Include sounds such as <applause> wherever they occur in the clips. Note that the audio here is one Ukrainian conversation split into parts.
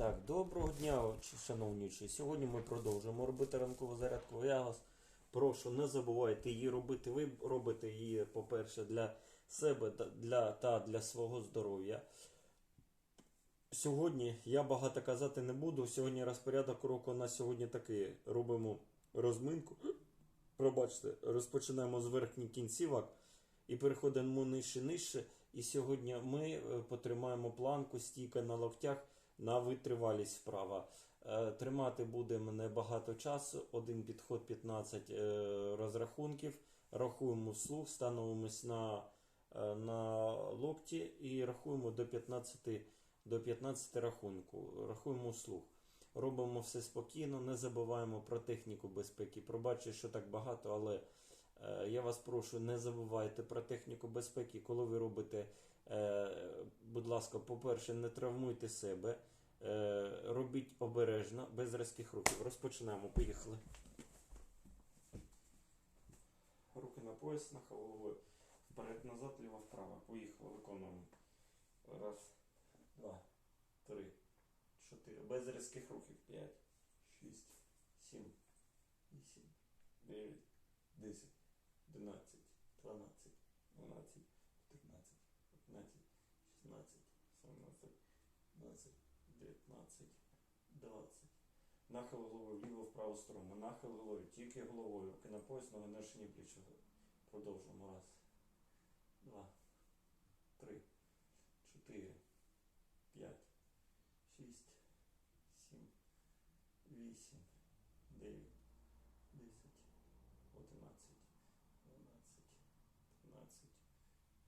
Так, доброго дня, шановнічі. Сьогодні ми продовжуємо робити ранкову зарядку. Я вас прошу, не забувайте її робити. Ви робите її, по-перше, для себе для, та для свого здоров'я. Сьогодні я багато казати не буду. Сьогодні розпорядок уроку у нас сьогодні такий. Робимо розминку. Пробачте, розпочинаємо з верхніх кінцівок і переходимо нижче нижче. І сьогодні ми е, потримаємо планку стійка на локтях на витривалість вправа. Е, Тримати будемо небагато часу, один підход 15 е, розрахунків. Рахуємо вслух, становимось на, е, на локті і рахуємо до 15, до 15 рахунку. Рахуємо вслух. Робимо все спокійно, не забуваємо про техніку безпеки. Пробачте, що так багато, але я вас прошу, не забувайте про техніку безпеки. Коли ви робите, е, будь ласка, по-перше, не травмуйте себе. Е, робіть обережно, без різких рухів. Розпочинаємо. Поїхали. Руки на пояс, нахил головою. Вперед, назад, ліво, вправо. Поїхали, виконуємо. Раз, два, три, чотири. Без різких рухів. П'ять, шість, сім, вісім, дев'ять, десять, одинадцять, дванадцять, дванадцять, тринадцять, п'ятнадцять, шістнадцять, сімнадцять, 15, 19, 20. Нахил головою вліво вправо сторону. Нахил головою, тільки головою. Руки на пояс, ноги на шині плечі. Продовжуємо. Раз, два, три, чотири, п'ять, шість, сім, вісім, дев'ять, десять, одинадцять, дванадцять, тринадцять,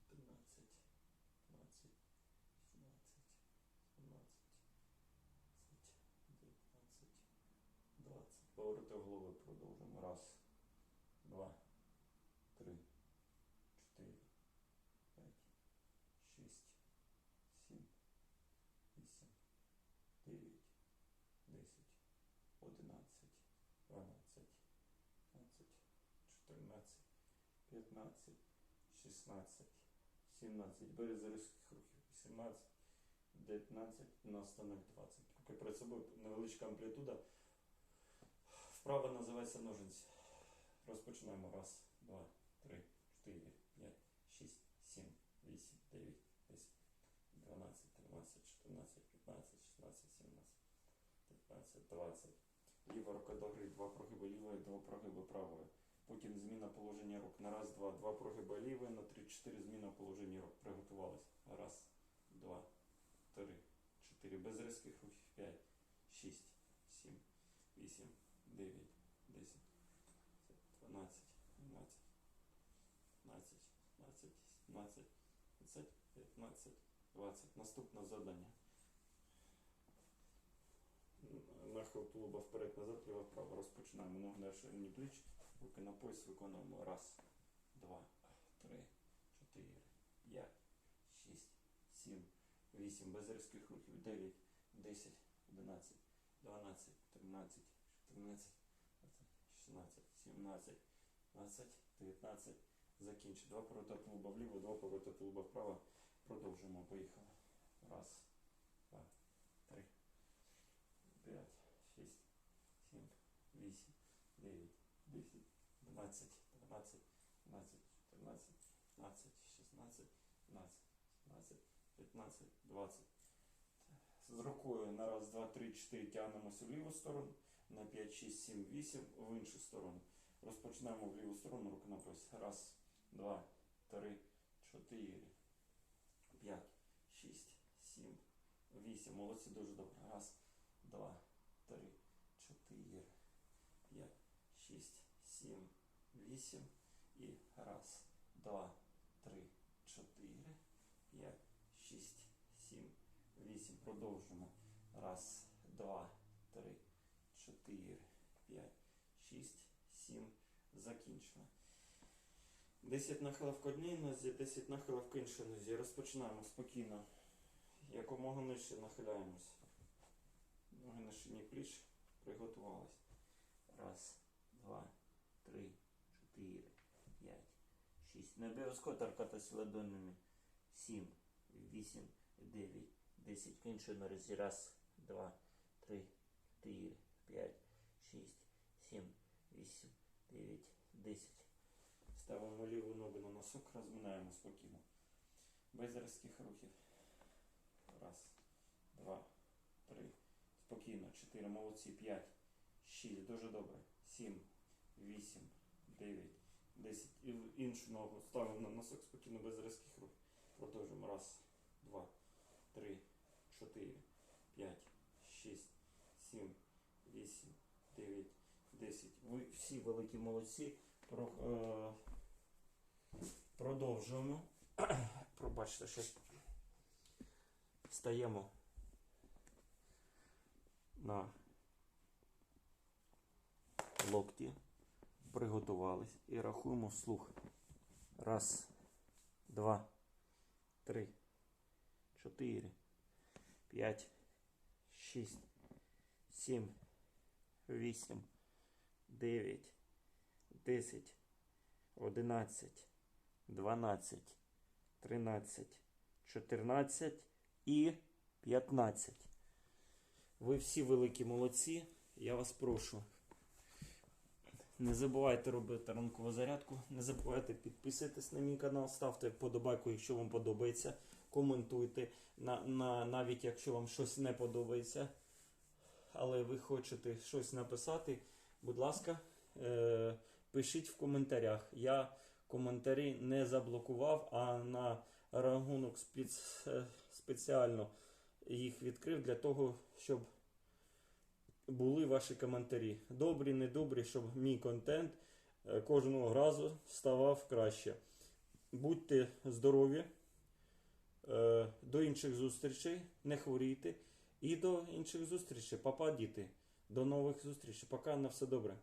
п'ятнадцять, двадцять, шістнадцять. 17, 19, 20. Повороти голови продовжуємо. Раз, два, три, чотири, п'ять, шість, сім, вісім, дев'ять, десять, одинадцять, дванадцять, тринадцять, чотирнадцять, п'ятнадцять, шістнадцять, сімнадцять. Без різких рухів. 18, 19, на останок 20. Руки перед собою невеличка амплітуда. Вправа називається ножниці. Розпочинаємо. Раз, два, три, чотири, п'ять, шість, сім, вісім, дев'ять, десять, дванадцять, тринадцять, чотирнадцять, п'ятнадцять, шістнадцять, сімнадцять, п'ятнадцять, двадцять. Ліва рука до два прогиби лівої, два прогиби правої. Потім зміна положення рук. На раз, два, два прогиби лівої, на три, чотири зміна положення рук. Приготувались. Раз, два, три, чотири. Без різких рухів. 15, 20, 17, 20, 15, 20. Наступне завдання. Нахил клуба вперед, назад, ліва вправо. Розпочинаємо. Ноги на ширині пліч, руки на пояс виконуємо. Раз, два, три, чотири, п'ять, шість, сім, вісім. Без різких рухів. Дев'ять, десять, одинадцять, дванадцять, тринадцять, чотирнадцять, шістнадцять, сімнадцять, двадцять, дев'ятнадцять. Закінчить. Два поворота тулуба вліво, два поворота тулуба вправо. Продовжуємо. Поїхали. Раз, два, три, п'ять, шість, сім, вісім, дев'ять, десять, дванадцять, дванадцять, тринадцять, чотирнадцять, п'ятнадцять, шістнадцять, п'ятнадцять, п'ятнадцять, двадцять. З рукою на раз, два, три, чотири тягнемося в ліву сторону, на 5, 6, 7, 8 в іншу сторону. Розпочинаємо в ліву сторону, руки на пояс. Раз, два, три, чотири, п'ять, шість, сім, вісім. Молодці дуже добре. Раз, два, три, чотири, п'ять, шість, сім, вісім. І раз, два, три, чотири, п'ять, шість, сім, вісім. Продовжуємо. Раз, два, три, чотири, п'ять, шість, сім. Закінчено. 10 нахилів к одній нозі, 10 нахилів к іншій нозі. Розпочинаємо спокійно. Якомога нижче нахиляємось. Ноги на шині пліч. Приготувались. Раз, два, три, чотири, п'ять, шість. Не обов'язково торкатись ладонями. Сім, вісім, дев'ять, десять. К іншій нозі. Раз, два, три, чотири, п'ять, шість, сім, вісім, дев'ять, десять. Ставимо ліву ногу на носок, розминаємо спокійно. Без різких рухів. Раз, два, три. Спокійно. Чотири. Молодці. П'ять, шість. Дуже добре. Сім, вісім, дев'ять, десять. І в іншу ногу ставимо на носок спокійно, без різких рухів. Продовжуємо. Раз, два, три, чотири, п'ять, шість, сім, вісім, дев'ять, десять. Ви всі великі молодці. Про, е, продовжуємо. <clears throat> Пробачте, що стаємо на локті, приготувались і рахуємо вслух. Раз, два, три, чотири, п'ять, шість, сім, вісім, дев'ять, десять, одинадцять, дванадцять, тринадцять, чотирнадцять і п'ятнадцять. Ви всі великі молодці. Я вас прошу. Не забувайте робити ранкову зарядку. Не забувайте підписуватись на мій канал, ставте вподобайку, якщо вам подобається. Коментуйте, на, на, навіть якщо вам щось не подобається. Але ви хочете щось написати, будь ласка, е, пишіть в коментарях. Я коментарі не заблокував, а на рахунок спец, спеціально їх відкрив для того, щоб були ваші коментарі. Добрі, недобрі, щоб мій контент е, кожного разу ставав краще. Будьте здорові. Е, До інших зустрічей, не хворійте. І до інших зустрічей. Папа, діти. До нових зустрічей. Пока на все добре.